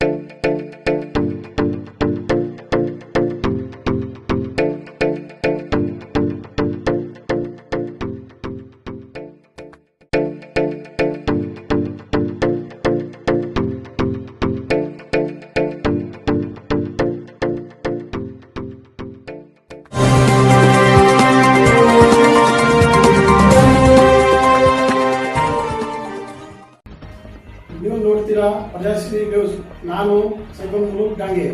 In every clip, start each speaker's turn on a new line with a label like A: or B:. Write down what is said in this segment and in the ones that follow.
A: ನೀವು ಪ್ರಜಾಶ್ರೀ ನ್ಯೂಸ್ ನಾನು ಮುಲುಕ್ ಡಾಂಗೆ.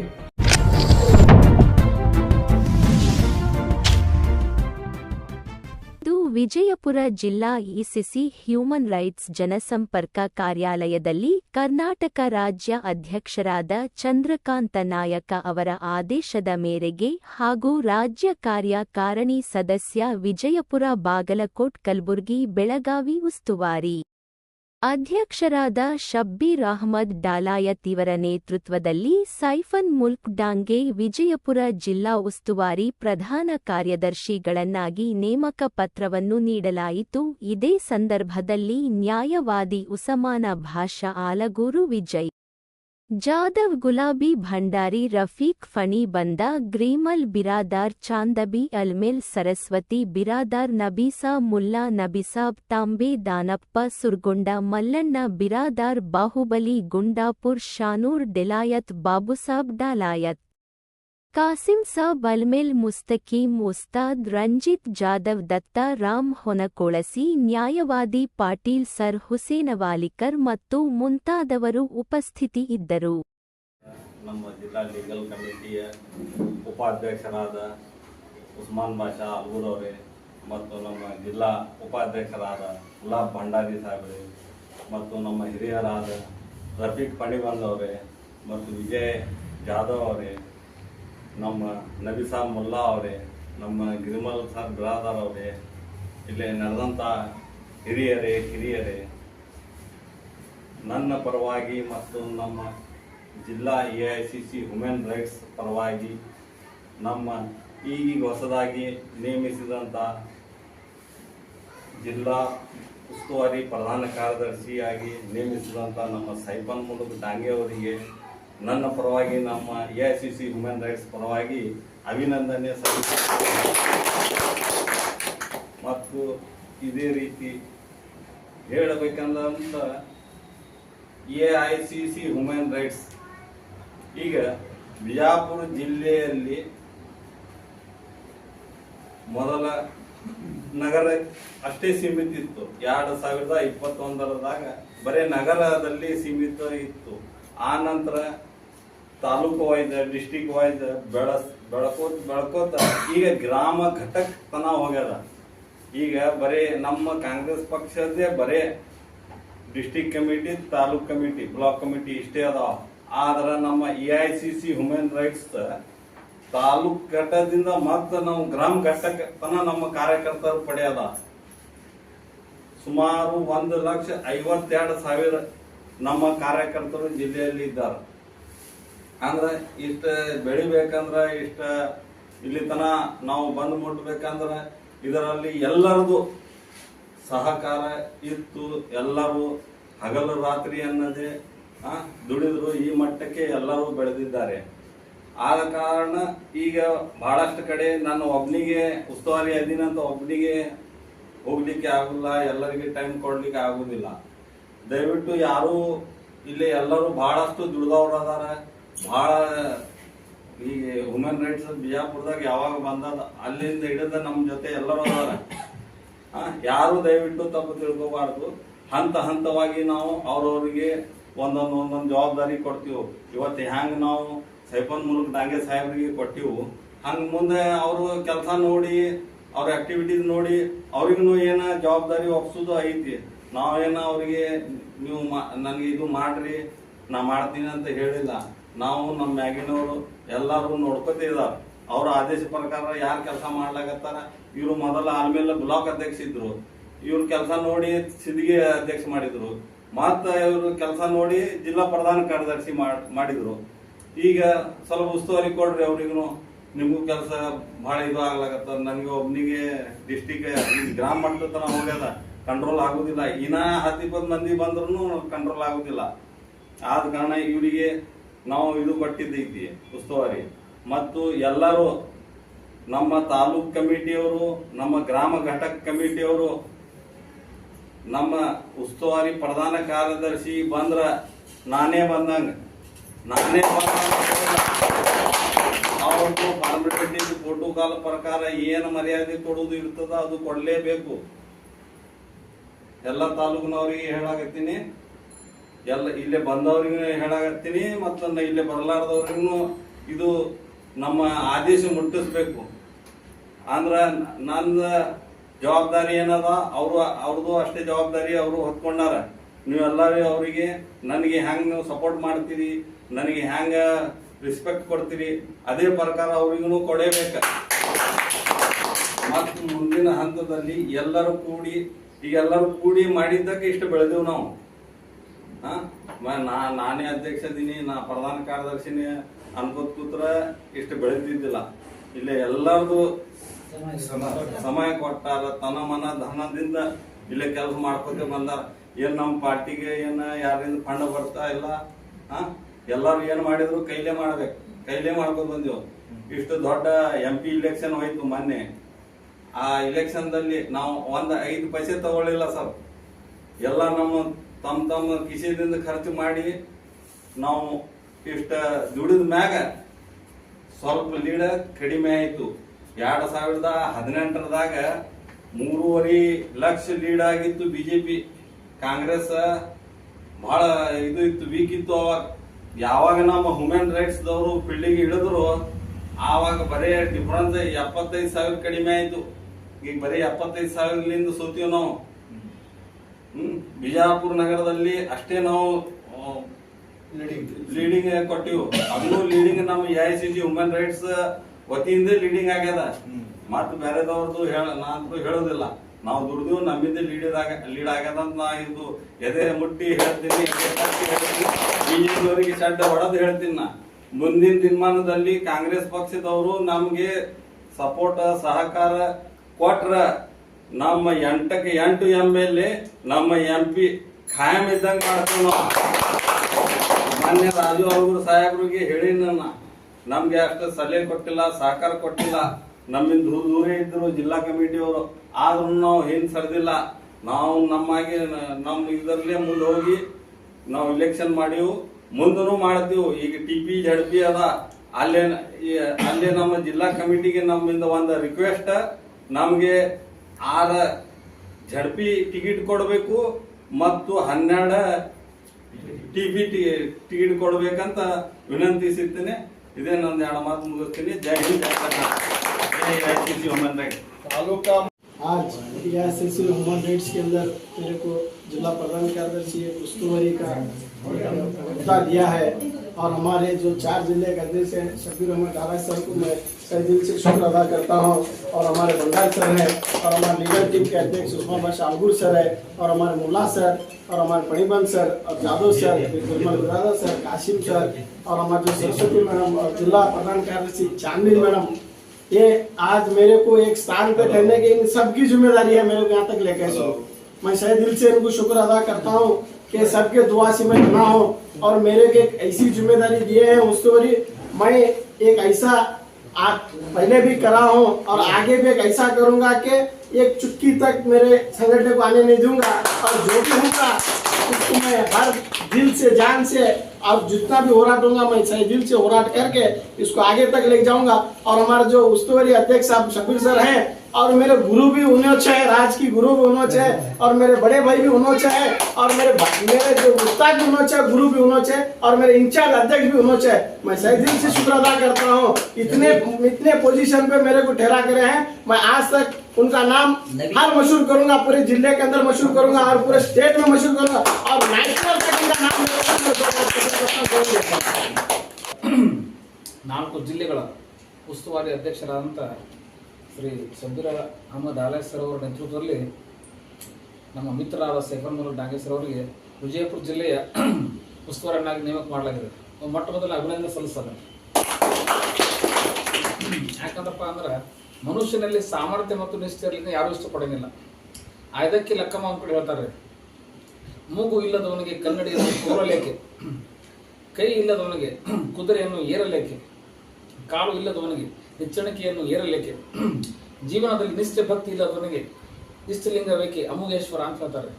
B: ವಿಜಯಪುರ ಜಿಲ್ಲಾ ಇಸಿಸಿ ಹ್ಯೂಮನ್ ರೈಟ್ಸ್ ಜನಸಂಪರ್ಕ ಕಾರ್ಯಾಲಯದಲ್ಲಿ ಕರ್ನಾಟಕ ರಾಜ್ಯ ಅಧ್ಯಕ್ಷರಾದ ಚಂದ್ರಕಾಂತ ನಾಯಕ ಅವರ ಆದೇಶದ ಮೇರೆಗೆ ಹಾಗೂ ರಾಜ್ಯ ಕಾರ್ಯಕಾರಿಣಿ ಸದಸ್ಯ ವಿಜಯಪುರ ಬಾಗಲಕೋಟ್ ಕಲಬುರ್ಗಿ ಬೆಳಗಾವಿ ಉಸ್ತುವಾರಿ. ಅಧ್ಯಕ್ಷರಾದ ಶಬ್ಬೀರ್ ಅಹ್ಮದ್ ಡಾಲಾಯತ್ ಇವರ ನೇತೃತ್ವದಲ್ಲಿ ಸೈಫನ್ ಮುಲ್ಕ್ ಡಾಂಗೆ ವಿಜಯಪುರ ಜಿಲ್ಲಾ ಉಸ್ತುವಾರಿ ಪ್ರಧಾನ ಕಾರ್ಯದರ್ಶಿಗಳನ್ನಾಗಿ ನೇಮಕ ಪತ್ರವನ್ನು ನೀಡಲಾಯಿತು. ಇದೇ ಸಂದರ್ಭದಲ್ಲಿ ನ್ಯಾಯವಾದಿ ಉಸಮಾನ ಭಾಷಾ ಆಲಗೂರು ವಿಜಯ್ ಜಾದವ್ ಗುಲಾಬಿ ಭಂಡಾರಿ, ರಫೀಕ್ ಫಣಿ ಬಂದ, ಗ್ರೀಮಲ್ ಬಿರಾದಾರ್, ಚಾಂದಬಿ ಅಲ್ಮೇಲ್, ಸರಸ್ವತಿ ಬಿರಾದಾರ್, ನಬೀಸಾ ಮುಲ್ಲಾ, ನಬಿಸಾಬ್, ತಾಂಬೆ ದಾನಪ್ಪ, ಸುರ್ಗುಂಡ, ಮಲ್ಲಣ್ಣ ಬಿರಾದಾರ್, ಬಾಹುಬಲಿ, ಗುಂಡಾಪುರ್, ಶಾನೂರ್ ಡೆಲಾಯತ್ ಬಾಬುಸಾಬ್, ಡಾಲಾಯತ್. ಕಾಸಿಂ ಸ ಬಲ್ಮೇಲ್ ಮುಸ್ತಕೀಂ ಉಸ್ತಾದ್ ರಂಜಿತ್ ಜಾಧವ್ ದತ್ತ ರಾಮ್ ಹೊನಕೊಳಸಿ, ನ್ಯಾಯವಾದಿ ಪಾಟೀಲ್ ಸರ್ ಹುಸೇನವಾಲಿಕರ್ ಮತ್ತು ಮುಂತಾದವರು ಉಪಸ್ಥಿತಿ ಇದ್ದರು.
C: ನಮ್ಮ ಜಿಲ್ಲಾ ಲೀಗಲ್ ಕಮಿಟಿಯ ಉಪಾಧ್ಯಕ್ಷರಾದ ಉಸ್ಮಾನ್ ಬಾಷಾ ಅಲ್ಗೂರ್ ಅವರೇ ಮತ್ತು ನಮ್ಮ ಜಿಲ್ಲಾ ಉಪಾಧ್ಯಕ್ಷರಾದ ಗುಲಾಬ್ ಭಂಡಾರಿ ಸಾಹೇಬ್ರೆ ಮತ್ತು ನಮ್ಮ ಹಿರಿಯರಾದ ರಫೀಕ್ ಪಣಿಬಂದ್ ಅವರೇ ಮತ್ತು ವಿಜಯ್ ಜಾಧವ್ ಅವರೇ ನಮ್ಮ ನಬಿಸಾ ಮುಲ್ಲಾ ಅವರೇ, ನಮ್ಮ ಗಿರಿಮಲ್ ಸಾಬ್ ಬಿರಾದಾರ್ ಅವರೇ, ಇಲ್ಲಿ ನಡೆದಂಥ ಹಿರಿಯರೇ, ಕಿರಿಯರೇ, ನನ್ನ ಪರವಾಗಿ ಮತ್ತು ನಮ್ಮ ಜಿಲ್ಲಾ A I C C women rights ಪರವಾಗಿ ನಮ್ಮ ಈಗೀಗ ಹೊಸದಾಗಿ ನೇಮಿಸಿದಂಥ ಜಿಲ್ಲಾ ಉಸ್ತುವಾರಿ ಪ್ರಧಾನ ಕಾರ್ಯದರ್ಶಿಯಾಗಿ ನೇಮಿಸಿದಂಥ ನಮ್ಮ ಸೈಬನ್ ಮುಲುಕ್ ಡಾಂಗೆ ಅವರಿಗೆ ನನ್ನ ಪರವಾಗಿ ನಮ್ಮ A I C C human rights ಪರವಾಗಿ ಅಭಿನಂದನೆ ಸಲ್ಲಿಸುತ್ತೇನೆ. ಮತ್ತು ಇದೇ ರೀತಿ ಹೇಳಬೇಕಂದ್ರ A I C C human rights ಈಗ ಬಿಜಾಪುರ ಜಿಲ್ಲೆಯಲ್ಲಿ ಮೊದಲ ನಗರ ಅಷ್ಟೇ ಸೀಮಿತ ಇತ್ತು ಎರಡು ಸಾವಿರದ ಇಪ್ಪತ್ತೊಂದರದಾಗ ಬರೀ ನಗರದಲ್ಲಿ ಸೀಮಿತ ಇತ್ತು. ಆ ನಂತರ ತಾಲೂಕು ವೈಸ್ ಡಿಸ್ಟಿಕ್ ವೈಸ್ ಬೆಳಸ್ ಬೆಳ್ಕೋತ ಬೆಳ್ಕೋತ, ಈಗ ಗ್ರಾಮ ಘಟಕ ತನ ಹೋಗ್ಯದ. ಈಗ ಬರೀ ನಮ್ಮ ಕಾಂಗ್ರೆಸ್ ಪಕ್ಷದೇ ಬರೇ district committee taluk committee block committee ಇಷ್ಟೇ ಅದಾವ. ಆದ್ರೆ ನಮ್ಮ E I C C human rights taluk ಘಟ್ಟದಿಂದ ಮತ್ತೆ ನಾವು ಗ್ರಾಮ ಘಟಕ ತನ ನಮ್ಮ ಕಾರ್ಯಕರ್ತರು ಪಡೆಯದ. ಸುಮಾರು ಒಂದು ಲಕ್ಷ ಐವತ್ತೆರಡು ಸಾವಿರ ನಮ್ಮ ಕಾರ್ಯಕರ್ತರು ಜಿಲ್ಲೆಯಲ್ಲಿ ಇದ್ದಾರೆ ಅಂದ್ರೆ ಇಷ್ಟ ಬೆಳಿಬೇಕಂದ್ರ ಇಷ್ಟ ಇಲ್ಲಿ ತನ ನಾವು ಬಂದು ಮುಟ್ಬೇಕಂದ್ರ ಇದರಲ್ಲಿ ಎಲ್ಲರದು ಸಹಕಾರ ಇತ್ತು, ಎಲ್ಲರೂ ಹಗಲು ರಾತ್ರಿ ಅನ್ನದೇ ದುಡಿದ್ರು ಈ ಮಟ್ಟಕ್ಕೆ ಎಲ್ಲರೂ ಬೆಳೆದಿದ್ದಾರೆ. ಆದ ಕಾರಣ ಈಗ ಬಹಳಷ್ಟು ಕಡೆ ನಾನು ಒಬ್ನಿಗೆ, ಉಸ್ತುವಾರಿ ಅದಿನಂತ ಒಬ್ನಿಗೆ ಹೋಗ್ಲಿಕ್ಕೆ ಆಗುಲ್ಲ ಎಲ್ಲರಿಗೆ ಟೈಮ್ ಕೊಡ್ಲಿಕ್ಕೆ ಆಗುದಿಲ್ಲ. ದಯವಿಟ್ಟು ಯಾರು ಇಲ್ಲಿ ಎಲ್ಲರೂ ಬಹಳಷ್ಟು ದುಡ್ದವ್ರು ಅದಾರ ಬಹಳ ಈಗ ಹ್ಯೂಮನ್ ರೈಟ್ಸ್ ಬಿಜಾಪುರದಾಗ ಯಾವಾಗ ಬಂದದ, ಅಲ್ಲಿಂದ ಹಿಡಿದ ನಮ್ಮ ಜೊತೆ ಎಲ್ಲರೂ ಅದಾರ. ಯಾರು ದಯವಿಟ್ಟು ತಪ್ಪು ತಿಳ್ಕೋಬಾರ್ದು. ಹಂತ ಹಂತವಾಗಿ ನಾವು ಅವ್ರವ್ರಿಗೆ ಒಂದೊಂದು ಒಂದೊಂದು ಜವಾಬ್ದಾರಿ ಕೊಡ್ತೀವಿ. ಇವತ್ತು ಹ್ಯಾಂಗೆ ನಾವು ಸೈಫನ್ ಮೂಲಕ ಡಾಂಗೆ ಸಾಹೇಬ್ರಿಗೆ ಕೊಟ್ಟಿವು, ಹಂಗ ಮುಂದೆ ಅವರು ಕೆಲಸ ನೋಡಿ, ಅವ್ರ ಆಕ್ಟಿವಿಟೀಸ್ ನೋಡಿ ಅವ್ರಿಗೂ ಏನ ಜವಾಬ್ದಾರಿ ಒಪ್ಸೋದು ಐತಿ. ನಾವೇನ ಅವರಿಗೆ, ನೀವು ನನಗೆ ಇದು ಮಾಡ್ರಿ, ನಾ ಮಾಡ್ತೀನಿ ಅಂತ ಹೇಳಿಲ್ಲ. ನಾವು ನಮ್ಮ ಮ್ಯಾಗಿನವರು ಎಲ್ಲರೂ ನೋಡ್ಕೊತಿದ್ದಾರೆ ಅವ್ರ ಆದೇಶ ಪ್ರಕಾರ ಯಾರು ಕೆಲಸ ಮಾಡ್ಲಾಕತ್ತಾರ? ಇವರು ಮೊದಲ ಆಲ್ಮೇಲೆ ಬ್ಲಾಕ್ ಅಧ್ಯಕ್ಷ ಇದ್ರು. ಇವ್ರ ಕೆಲಸ ನೋಡಿ ಸಿದ್ದಿಗೆ ಅಧ್ಯಕ್ಷ ಮಾಡಿದ್ರು. ಮತ್ತ ಇವರು ಕೆಲಸ ನೋಡಿ ಜಿಲ್ಲಾ ಪ್ರಧಾನ ಕಾರ್ಯದರ್ಶಿ ಮಾಡ್- ಮಾಡಿದ್ರು. ಈಗ ಸ್ವಲ್ಪ ಉಸ್ತುವಾರಿ ಕೊಡ್ರಿ ಅವ್ರಿಗೂ ನಿಮಗೂ ಕೆಲಸ ಬಹಳ ಇದು ಆಗ್ಲಾಕತ್ತ ನನಗೆ ಒಬ್ನಿಗೆ ಡಿಸ್ಟಿಕ್ ಗ್ರಾಮ ಮಟ್ಟದ ತನ ಹೋಗ್ಯದ. ಕಂಟ್ರೋಲ್ ಆಗುದಿಲ್ಲ. ಇನ್ನ ಹತ್ತಿಪ್ಪತ್ತು ಮಂದಿ ಬಂದ್ರು ಕಂಟ್ರೋಲ್ ಆಗುದಿಲ್ಲ. ಆದ ಕಾರಣ ಇವರಿಗೆ ನಾವು ಇದು ಕೊಟ್ಟಿದ್ದೈತಿ ಉಸ್ತುವಾರಿ. ಮತ್ತು ಎಲ್ಲರೂ ನಮ್ಮ ತಾಲೂಕ್ ಕಮಿಟಿಯವರು, ನಮ್ಮ ಗ್ರಾಮ ಘಟಕ ಕಮಿಟಿಯವರು, ನಮ್ಮ ಉಸ್ತುವಾರಿ ಪ್ರಧಾನ ಕಾರ್ಯದರ್ಶಿ ಬಂದ್ರ ನಾನೇ ಬಂದಂಗ. ನಾನೇ ಅವ್ರದ್ದು ಫೋಟೋ ಪ್ರೋಟೋಕಾಲ್ ಪ್ರಕಾರ ಏನು ಮರ್ಯಾದೆ ಕೊಡುವುದು ಇರ್ತದ ಅದು ಕೊಡಲೇಬೇಕು. ಎಲ್ಲ ತಾಲೂಕಿನವ್ರಿಗೆ ಹೇಳಾಕತ್ತೀನಿ. ಎಲ್ಲ ಇಲ್ಲೇ ಬಂದವ್ರಿಗೂ ಹೇಳಾಕತ್ತೀನಿ ಮತ್ತು ನ- ಇಲ್ಲೇ ಬರಲಾರ್ದವ್ರಿಗೂ ಇದು ನಮ್ಮ ಆದೇಶ ಮುಟ್ಟಿಸ್ಬೇಕು. ಅಂದ್ರೆ ನನ್ನ ಜವಾಬ್ದಾರಿ ಏನದ? ಅವರು ಅವ್ರದ್ದು ಅಷ್ಟೇ ಜವಾಬ್ದಾರಿ ಅವರು ಹೊತ್ಕೊಂಡಾರ. ನೀವೆಲ್ಲರೂ ಅವರಿಗೆ ನನಗೆ ಹೆಂಗೆ ನೀವು ಸಪೋರ್ಟ್ ಮಾಡ್ತೀರಿ, ನನಗೆ ಹೆಂಗೆ ರೆಸ್ಪೆಕ್ಟ್ ಕೊಡ್ತೀರಿ, ಅದೇ ಪ್ರಕಾರ ಅವ್ರಿಗೂ ಕೊಡೇಬೇಕ. ಮತ್ತು ಮುಂದಿನ ಹಂತದಲ್ಲಿ ಎಲ್ಲರೂ ಕೂಡಿ, ಈಗ ಎಲ್ಲರೂ ಕೂಡಿ ಮಾಡಿದ್ದಕ್ಕೆ ಇಷ್ಟು ಬೆಳೆದೆವು ನಾವು. ನಾ, ನಾನೇ ಅಧ್ಯಕ್ಷ ಇದೀನಿ ನಾ ಪ್ರಧಾನ ಕಾರ್ಯದರ್ಶಿನಿ ಅನ್ಕೋತ್ ಕೂತ್ರ ಇಷ್ಟು ಬೆಳೆದಿದ್ದಿಲ್ಲ. ಇಲ್ಲಿ ಎಲ್ಲರದು ಸಮಯ ಕೊಟ್ಟಾರ, ತನ ಮನ, ಧನದಿಂದ ಇಲ್ಲೇ ಕೆಲಸ ಮಾಡ್ಕೋತ ಬಂದಾರ. ಏನ್ ನಮ್ಮ ಪಾರ್ಟಿಗೆ ಏನ, ಯಾರಿಂದ ಫಂಡ್ ಬರ್ತಾ ಇಲ್ಲ, ಹಾ? ಎಲ್ಲಾರು ಏನ್ ಮಾಡಿದ್ರು ಕೈಲೇ ಮಾಡ್ಬೇಕು. ಕೈಲೇ ಮಾಡ್ಕೊಂಡ್ ಬಂದಿವ್. ಇಷ್ಟು ದೊಡ್ಡ ಎಂ ಪಿ ಇಲೆಕ್ಷನ್ ಹೋಯ್ತು ಮೊನ್ನೆ. ಆ ಇಲೆಕ್ಷನ್ ದಲ್ಲಿ ನಾವು ಒಂದ್ ಐದು ಪೈಸೆ ತಗೊಳ್ಳಿಲ್ಲ ಸರ್. ಎಲ್ಲ ನಮ್ಮ ತಮ್ಮ ತಮ್ಮ ಕಿಸಿದಿಂದ ಖರ್ಚು ಮಾಡಿ ನಾವು ಇಷ್ಟ ದುಡಿದ ಮ್ಯಾಗ ಸ್ವಲ್ಪ ಲೀಡ ಕಡಿಮೆ ಆಯಿತು. ಎರಡು ಸಾವಿರದ ಹದಿನೆಂಟರದಾಗ ಮೂರುವರೆ ಲಕ್ಷ ಲೀಡ್ ಆಗಿತ್ತು ಬಿಜೆಪಿ. ಕಾಂಗ್ರೆಸ್ ಬಹಳ ಇದು ಇತ್ತು ವೀಕ್ ಇತ್ತು ಅವಾಗ. ಯಾವಾಗ ನಮ್ಮ ಹ್ಯೂಮನ್ ರೈಟ್ಸ್ ದವರು ಫೀಲ್ಡಿಗೆ ಇಳಿದ್ರು, ಆವಾಗ ಬರೀ ಡಿಫ್ರೆನ್ಸ್ ಎಪ್ಪತ್ತೈದು ಸಾವಿರ ಕಡಿಮೆ ಆಯಿತು. ಈಗ ಬರೀ ಎಪ್ಪತ್ತೈದು ಸಾವಿರಲಿಂದ ಸೋತೀವಿ ನಾವು. ಬಿಜಾಪುರ ನಗರದಲ್ಲಿ ಅಷ್ಟೇ ನಾವು ಲೀಡಿಂಗ್ ಕೊಟ್ಟಿವು. ಅದು ಲೀಡಿಂಗ್ ನಮ್ಮ A I C G human rights ವತಿಯಿಂದ ಲೀಡಿಂಗ್ ಆಗ್ಯದ. ಮತ್ ಬೇರೆದವ್ರದ್ದು ಹೇಳ ನಾನು ಹೇಳೋದಿಲ್ಲ. ನಾವು ದುಡ್ದು ನಮ್ಮಿಂದ ಲೀಡ್ ಆಗ ಲೀಡ್ ಆಗ್ಯದ ಅಂತ ನಾ ಇದು ಎದೆ ಮುಟ್ಟಿ ಹೇಳ್ತೀನಿ ಬಿಜೆಪಿಯವರಿಗೆ ಶಡ್ಡ ಹೊಡೆದು ಹೇಳ್ತೀನಿ ನಾ. ಮುಂದಿನ ದಿನಮಾನದಲ್ಲಿ ಕಾಂಗ್ರೆಸ್ ಪಕ್ಷದವರು ನಮಗೆ ಸಪೋರ್ಟ್ ಸಹಕಾರ ಕೊಟ್ರ ನಮ್ಮ ಎಂಟಕ್ಕೆ ಎಂಟು ಎಂ ಎಲ್ ಎ ನಮ್ಮ ಎಂ ಪಿ ಖಾಯಂ ಇದ್ದಂಗೆ ಮಾಡ್ತೀವಿ ನಾವು. ಮಾನ್ಯ ರಾಜು ಅವ್ರ ಸಾಹೇಬ್ರಿಗೆ ಹೇಳಿ ನನ್ನ ನಮ್ಗೆ ಅಷ್ಟು ಸಲಹೆ ಕೊಟ್ಟಿಲ್ಲ, ಸಹಕಾರ ಕೊಟ್ಟಿಲ್ಲ. ನಮ್ಮಿಂದ ದೂರ ದೂರ ಇದ್ರು ಜಿಲ್ಲಾ ಕಮಿಟಿಯವರು ಆದ್ರೂ ನಾವು ಹಿಂದ್ ಸರಿದಿಲ್ಲ. ನಾವು ನಮ್ಮಾಗಿ ನಮ್ಮ ಇದರಲ್ಲೇ ಮುಂದೆ ಹೋಗಿ ನಾವು ಇಲೆಕ್ಷನ್ ಮಾಡಿವು ಮುಂದೂ ಮಾಡ್ತೀವಿ. ಈಗ ಟಿ ಪಿ ಜಡ್ ಪಿ ಅದ. ಅಲ್ಲೇ ಅಲ್ಲೇ ನಮ್ಮ ಜಿಲ್ಲಾ ಕಮಿಟಿಗೆ ನಮ್ಮಿಂದ ಒಂದು ರಿಕ್ವೆಸ್ಟ್ ನಮಗೆ ಆರ ಝಡ್ಪಿ ಟಿಕೆಟ್ ಕೊಡಬೇಕು ಮತ್ತು ಹನ್ನೆರಡು ಟಿ ಬಿ ಟಿಕೆಟ್ ಕೊಡ್ಬೇಕಂತ ವಿನಂತಿಸುತ್ತೇನೆ ಇದೇ ನಂದು ಎರಡು ಮಾತು ಮುಗಿಸ್ತೀನಿ ಜೈ ಹಿಂದ್ ಜೈ ಕರ್ನಾಟಕ ಜೈ I C C woman right
A: taluka आज यह सिलसिले ह्यूमन राइट्स के अंदर मेरे को जिला प्रधान कार्यदर्शी उस्तुवारी का मुद्दा दिया है और हमारे जो चार जिले के अध्यक्ष हैं शबीर अहमद डारा सर को मैं दिल से शुक्र अदा करता हूँ और हमारे बंगाल सर हैं और हमारे लीडर टीम के अध्यक्ष उस्मान बादशाह आलगुर सर है और हमारे मुला सर और हमारे पणिबंद सर और Jadhav sir Biradar sir Kashim sir और हमारे जो सरस्वती मैडम और जिला प्रधान कार्यदर्शी चांदनी मैडम, ये आज मेरे को एक स्थान पर ठहरने की इन सबकी ज़िम्मेदारी है मेरे को यहाँ तक लेकर। मैं सही दिल से इनको शुक्र अदा करता हूँ कि सबके दुआ से मैं बना हूँ और मेरे को एक ऐसी ज़िम्मेदारी दिए हैं उस्तुवारी मैं एक ऐसा पहले भी करा हूँ और आगे भी ऐसा करूँगा कि एक चुटकी तक मेरे संगठन को आने नहीं दूँगा और जो भी होगा, उसको मैं हर दिल से, जान से और जितना भी होराट होगा, मैं सही दिल से होराट करके इसको आगे तक ले जाऊँगा। और हमारे जो उस्तवरी अध्यक्ष साहब, शबीर सर हैं और मेरे गुरु भी उन्होंने है राज की गुरु भी उन्होंने है और मेरे बड़े भाई भी उन्होंने है और मेरे भा- मेरे जो उस्ताद भी उन्होंने है गुरु भी उन्होंने है और मेरे इंचार्ज अध्यक्ष भी उन्होंने है मैं सही दिल से शुक्र अदा करता हूँ इतने इतने पोजीशन पे मेरे को ठहरा करे हैं मैं आज तक उनका नाम हर मशहूर करूंगा पूरे जिले के अंदर मशहूर करूंगा और पूरे स्टेट में मशहूर करूंगा और नेशनल तक इनका नाम मेरे को करूंगा।
D: ನಾಲ್ಕು ಜಿಲ್ಲೆಗಳ ಉಸ್ತುವಾರಿ ಅಧ್ಯಕ್ಷರಾದಂಥ ಶ್ರೀ ಶಬೀರ ಅಹಮದ್ ಆಲಯ್ ಅವರ ನೇತೃತ್ವದಲ್ಲಿ ನಮ್ಮ ಮಿತ್ರರಾದ ಸೈಫನ್ಮುಲ್ ಡಾಂಗೆ ಸರ್ ಅವರಿಗೆ ವಿಜಯಪುರ ಜಿಲ್ಲೆಯ ಉಸ್ತುವಾರಿಯನ್ನಾಗಿ ನೇಮಕ ಮಾಡಲಾಗಿದೆ. ಮೊಟ್ಟ ಮೊದಲು ಅಭಿನಂದನೆ ಸಲ್ಲಿಸೋದು ಯಾಕಂದ್ರಪ್ಪ ಅಂದ್ರೆ ಮನುಷ್ಯನಲ್ಲಿ ಸಾಮರ್ಥ್ಯ ಮತ್ತು ನಿಷ್ಠೆಯಲ್ಲಿ ಯಾರೂ ಇಷ್ಟಪಡೋಂಗಿಲ್ಲ. ಆಯ್ದಕ್ಕೆ ಲೆಕ್ಕಮ್ಮ ಕಡೆ ಹೇಳ್ತಾರೆ. ಮೂಗು ಇಲ್ಲದವನಿಗೆ ಕನ್ನಡಿಯನ್ನು ಕೂರಲೇಕೆ? ಕೈ ಇಲ್ಲದವನಿಗೆ ಕುದುರೆಯನ್ನು ಏರಲೇಕೆ? ಕಾಲು ಇಲ್ಲದವನಿಗೆ ನಿಚ್ಚಣಿಕೆಯನ್ನು ಏರಲಿಕ್ಕೆ ಜೀವನದಲ್ಲಿ ನಿಷ್ಠೆ ಭಕ್ತಿ ಇಲ್ಲದವನಿಗೆ ಇಷ್ಟಲಿಂಗ ಬೇಕೆ ಅಮುಗೇಶ್ವರ ಅಂತ ಹೇಳ್ತಾರೆ.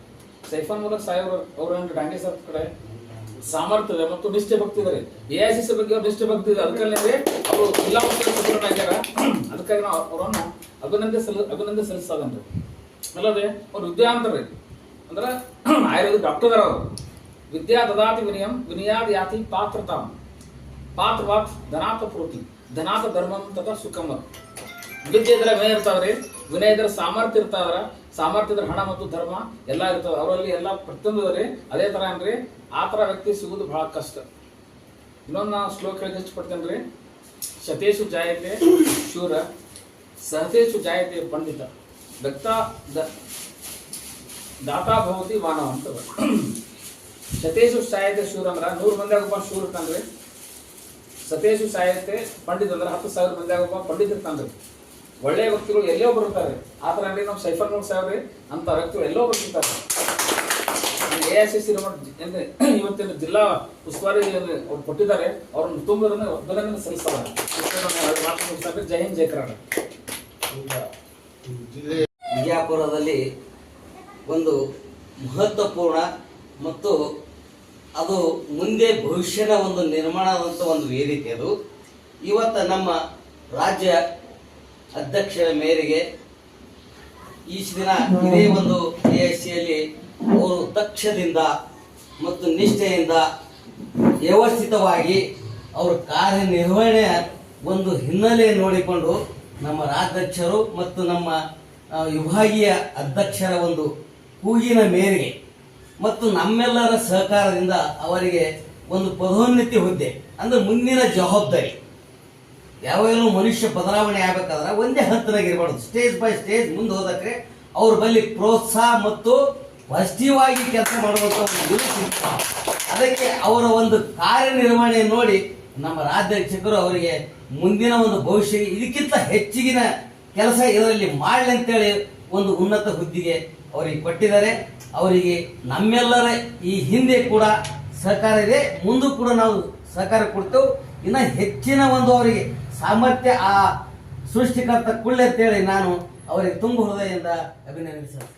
D: ಸೈಫಾನ್ ಮೂಲಕ ಸಾಹೇಬ್ ಅವರ ಡಾಂಗೆ ಸರ್ ಕಡೆ ಸಾಮರ್ಥ್ಯ ಮತ್ತು ನಿಷ್ಠೆ ಭಕ್ತಿ ಇದ್ದಾರೆ ಎ ಐ ಸಿ ಸಿ ಬಗ್ಗೆ ಅವ್ರು ನಿಷ್ಠೆ ಭಕ್ತಿ ಇದೆ. ಅದಕ್ಕಲ್ಲೇ ಅವರು ಜಿಲ್ಲಾ ಮಟ್ಟದ ಆಗ್ಯಾರ ಅದಕ್ಕಾಗಿ ನಾವು ಅವರನ್ನು ಅಭಿನಂದನೆ ಸಲ್, ಅಭಿನಂದನೆ ಸಲ್ಲಿಸ್ತಾರೆ ಅಲ್ಲದೆ ಅವ್ರು ವಿದ್ಯಾಂತರ್ರಿ ಅಂದ್ರೆ ಆಯುರ್ವೇದ ಡಾಕ್ಟರ್ ಅವರು. ವಿದ್ಯಾ ದದಾತಿ ವಿನಯಂ ವಿನಯಾದ ಯಾತಿ ಪಾತ್ರತಾಂ. ಪಾತ್ರವಾತ್ ಧನಾತ್ಮ ಪೂರ್ತಿ ಧನಾಥ ಧರ್ಮಂ ತಥ ಸುಖಮ ವಿದ್ಯೆ ಇದ್ರೆ ವಿನಯ ಇರ್ತಾವ್ರಿ. ವಿನಯ ಇದ್ರೆ ಸಾಮರ್ಥ್ಯ ಇರ್ತಾವ್ರ. ಸಾಮರ್ಥ್ಯ ಇದ್ರೆ ಹಣ ಮತ್ತು ಧರ್ಮ ಎಲ್ಲ ಇರ್ತಾವ ಅವರಲ್ಲಿ ಎಲ್ಲ ಪ್ರತಿಯೊಂದು ರೀ ಅದೇ ತರ ಏನ್ರಿ? ಆ ತರ ವ್ಯಕ್ತಿ ಸಿಗುದು ಬಹಳ ಕಷ್ಟ. ಇನ್ನೊಂದು ನಾನು ಶ್ಲೋಕ ಹೇಳಿ ಇಷ್ಟಪಡ್ತೇನೆ ರೀ ಶತೇಶು ಜಾಯತೆ ಶೂರ. ಸಹತೇಶು ಜಾಯತೆ ಪಂಡಿತ. ವ್ಯಕ್ತ ದಾತಾ ಭವತಿ ಮಾನವ ಅಂತ ಶತೇಶು ಜಾಯತೆ ಶೂರ ಅಂದ್ರ ನೂರು ಮಂದಿಯಾಗ ಒಬ್ಬ ಶೂರ್ ಇರ್ತಾನ್ರಿ ಸತೇಶು ಸಾಹಿತ್ಯ ಪಂಡಿತ್ ಅಂದ್ರೆ ಹತ್ತು ಸಾವಿರ ಮಂದಿ ಒಬ್ಬ ಪಂಡಿತ್ ಇರ್ತಾನ್ರಿ ಒಳ್ಳೆಯ ವ್ಯಕ್ತಿಗಳು ಎಲ್ಲೋ ಬರುತ್ತಾರೆ ಆ ಥರ ಅಂದ್ರೆ ನಮ್ಮ ಸೈಫರ್ ನೋಡ್ ಸಾಹೇಬ್ರಿ ಅಂತ ವ್ಯಕ್ತಿಗಳು ಎಲ್ಲೋ ಬರ್ತಿರ್ತಾರೆ ಎ ಎಸ್ ಎಸ್ ಅಂದ್ರೆ ಇವತ್ತಿನ ಜಿಲ್ಲಾ ಉಸ್ತುವಾರಿ ಅವ್ರು ಕೊಟ್ಟಿದ್ದಾರೆ. ಅವ್ರನ್ನ ತುಂಬಿದ್ರೆ ಅಭಿನಂದನೆ ಸಲ್ಲಿಸ್ತಾರೆ. ಜೈ ಹಿಂದ್, ಜೈ ಕರ್ನಾಟಕ.
E: ವಿಜಯಪುರದಲ್ಲಿ ಒಂದು ಮಹತ್ವಪೂರ್ಣ ಮತ್ತು ಅದು ಮುಂದೆ ಭವಿಷ್ಯದ ಒಂದು ನಿರ್ಮಾಣದಂಥ ಒಂದು ವೇದಿಕೆ ಅದು. ಇವತ್ತು ನಮ್ಮ ರಾಜ್ಯ ಅಧ್ಯಕ್ಷರ ಮೇರೆಗೆ ಈಚ ದಿನ ಇದೇ ಒಂದು ಎ ಎಸ್ ಸಿಯಲ್ಲಿ ಅವರು ತಕ್ಷದಿಂದ ಮತ್ತು ನಿಷ್ಠೆಯಿಂದ ವ್ಯವಸ್ಥಿತವಾಗಿ ಅವರ ಕಾರ್ಯನಿರ್ವಹಣೆಯ ಒಂದು ಹಿನ್ನೆಲೆ ನೋಡಿಕೊಂಡು ನಮ್ಮ ರಾಜ್ಯಾಧ್ಯಕ್ಷರು ಮತ್ತು ನಮ್ಮ ವಿಭಾಗೀಯ ಅಧ್ಯಕ್ಷರ ಒಂದು ಕೂಗಿನ ಮೇರೆಗೆ ಮತ್ತು ನಮ್ಮೆಲ್ಲರ ಸಹಕಾರದಿಂದ ಅವರಿಗೆ ಒಂದು ಪದೋನ್ನತಿ ಹುದ್ದೆ, ಅಂದ್ರೆ ಮುಂದಿನ ಜವಾಬ್ದಾರಿ. ಯಾವಾಗಲೂ ಮನುಷ್ಯ ಬದಲಾವಣೆ ಆಗ್ಬೇಕಾದ್ರೆ ಒಂದೇ ಹಂತನಾಗ ಇರಬಾರ್ದು. ಸ್ಟೇಜ್ ಬೈ ಸ್ಟೇಜ್ ಮುಂದೆ ಹೋದಕ್ಕೆ ಅವ್ರ ಬಳಿ ಪ್ರೋತ್ಸಾಹ ಮತ್ತು ಪಾಸಿಟಿವ್ ಆಗಿ ಕೆಲಸ ಮಾಡುವಂತ. ಅದಕ್ಕೆ ಅವರ ಒಂದು ಕಾರ್ಯನಿರ್ವಹಣೆ ನೋಡಿ ನಮ್ಮ ರಾಜ್ಯಾಧ್ಯಕ್ಷರು ಅವರಿಗೆ ಮುಂದಿನ ಒಂದು ಭವಿಷ್ಯ ಇದಕ್ಕಿಂತ ಹೆಚ್ಚಿಗಿನ ಕೆಲಸ ಇದರಲ್ಲಿ ಮಾಡಲಿ ಅಂತೇಳಿ ಒಂದು ಉನ್ನತ ಹುದ್ದೆಗೆ ಅವರಿಗೆ ಕೊಟ್ಟಿದ್ದಾರೆ. ಅವರಿಗೆ ನಮ್ಮೆಲ್ಲರ ಈ ಹಿಂದೆ ಕೂಡ ಸಹಕಾರ ಇದೆ, ಮುಂದೂ ಕೂಡ ನಾವು ಸಹಕಾರ ಕೊಡ್ತೇವೆ. ಇನ್ನು ಹೆಚ್ಚಿನ ಒಂದು ಅವರಿಗೆ ಸಾಮರ್ಥ್ಯ ಆ ಸೃಷ್ಟಿಕರ್ತ ಕುಳ್ಳೆ ಅಂತೇಳಿ ನಾನು ಅವರಿಗೆ ತುಂಬ ಹೃದಯದಿಂದ ಅಭಿನಂದಿಸುತ್ತೇನೆ.